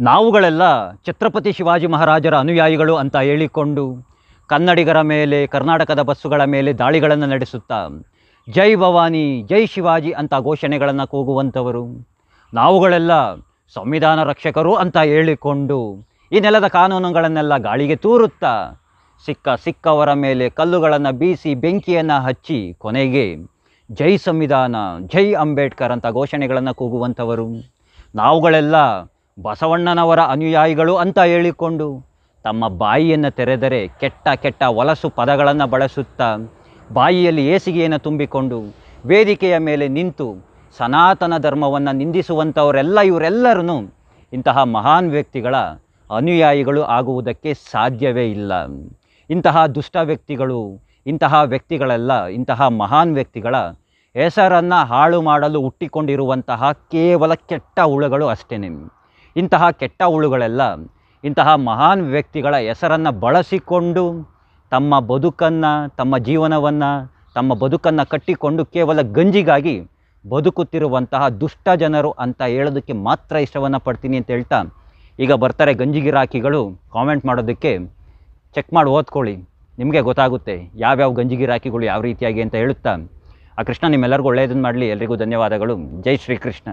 ನಾವುಗಳೆಲ್ಲ ಛತ್ರಪತಿ ಶಿವಾಜಿ ಮಹಾರಾಜರ ಅನುಯಾಯಿಗಳು ಅಂತ ಹೇಳಿಕೊಂಡು ಕನ್ನಡಿಗರ ಮೇಲೆ, ಕರ್ನಾಟಕದ ಬಸ್ಸುಗಳ ಮೇಲೆ ದಾಳಿಗಳನ್ನು ನಡೆಸುತ್ತಾ ಜೈ ಭವಾನಿ, ಜೈ ಶಿವಾಜಿ ಅಂತ ಘೋಷಣೆಗಳನ್ನು ಕೂಗುವಂಥವರು. ನಾವುಗಳೆಲ್ಲ ಸಂವಿಧಾನ ರಕ್ಷಕರು ಅಂತ ಹೇಳಿಕೊಂಡು ಈ ನೆಲದ ಕಾನೂನುಗಳನ್ನೆಲ್ಲ ಗಾಳಿಗೆ ತೂರುತ್ತಾ ಸಿಕ್ಕ ಸಿಕ್ಕವರ ಮೇಲೆ ಕಲ್ಲುಗಳನ್ನು ಬೀಸಿ ಬೆಂಕಿಯನ್ನು ಹಚ್ಚಿ ಕೊನೆಗೆ ಜೈ ಸಂವಿಧಾನ, ಜೈ ಅಂಬೇಡ್ಕರ್ ಅಂತ ಘೋಷಣೆಗಳನ್ನು ಕೂಗುವಂಥವರು. ನಾವುಗಳೆಲ್ಲ ಬಸವಣ್ಣನವರ ಅನುಯಾಯಿಗಳು ಅಂತ ಹೇಳಿಕೊಂಡು ತಮ್ಮ ಬಾಯಿಯನ್ನು ತೆರೆದರೆ ಕೆಟ್ಟ ಕೆಟ್ಟ ಹೊಲಸು ಪದಗಳನ್ನು ಬಳಸುತ್ತಾ ಬಾಯಿಯಲ್ಲಿ ಏಸಿಗೆಯನ್ನು ತುಂಬಿಕೊಂಡು ವೇದಿಕೆಯ ಮೇಲೆ ನಿಂತು ಸನಾತನ ಧರ್ಮವನ್ನು ನಿಂದಿಸುವಂಥವರೆಲ್ಲ ಇವರೆಲ್ಲರೂ ಇಂತಹ ಮಹಾನ್ ವ್ಯಕ್ತಿಗಳ ಅನುಯಾಯಿಗಳು ಆಗುವುದಕ್ಕೆ ಸಾಧ್ಯವೇ ಇಲ್ಲ. ಇಂತಹ ದುಷ್ಟ ವ್ಯಕ್ತಿಗಳು, ಇಂತಹ ವ್ಯಕ್ತಿಗಳೆಲ್ಲ, ಇಂತಹ ಮಹಾನ್ ವ್ಯಕ್ತಿಗಳ ಹೆಸರನ್ನು ಹಾಳು ಮಾಡಲು ಹುಟ್ಟಿಕೊಂಡಿರುವಂತಹ ಕೇವಲ ಕೆಟ್ಟ ಹುಳುಗಳು ಅಷ್ಟೇ ಇಂತಹ ಕೆಟ್ಟ ಹುಳುಗಳೆಲ್ಲ ಇಂತಹ ಮಹಾನ್ ವ್ಯಕ್ತಿಗಳ ಹೆಸರನ್ನು ಬಳಸಿಕೊಂಡು ತಮ್ಮ ಬದುಕನ್ನು, ತಮ್ಮ ಜೀವನವನ್ನು, ತಮ್ಮ ಬದುಕನ್ನು ಕಟ್ಟಿಕೊಂಡು ಕೇವಲ ಗಂಜಿಗಾಗಿ ಬದುಕುತ್ತಿರುವಂತಹ ದುಷ್ಟ ಜನರು ಅಂತ ಹೇಳೋದಕ್ಕೆ ಮಾತ್ರ ಇಷ್ಟವನ್ನು ಪಡ್ತೀನಿ ಅಂತ ಹೇಳ್ತಾ, ಈಗ ಬರ್ತಾರೆ ಗಂಜಿ ಗಿರಾಕಿಗಳು ಕಾಮೆಂಟ್ ಮಾಡೋದಕ್ಕೆ ಚೆಕ್ ಮಾಡಿ ಓದ್ಕೊಳ್ಳಿ. ನಿಮಗೆ ಗೊತ್ತಾಗುತ್ತೆ ಯಾವ್ಯಾವ ಗಂಜಿ ಗಿರಾಕಿಗಳು ಯಾವ ರೀತಿಯಾಗಿ ಅಂತ ಹೇಳುತ್ತಾ. ಆ ಕೃಷ್ಣ, ನಿಮ್ಮೆಲ್ಲರಿಗೂ ಒಳ್ಳೆಯದನ್ನು ಮಾಡಲಿ. ಎಲ್ರಿಗೂ ಧನ್ಯವಾದಗಳು. ಜೈ ಶ್ರೀಕೃಷ್ಣ.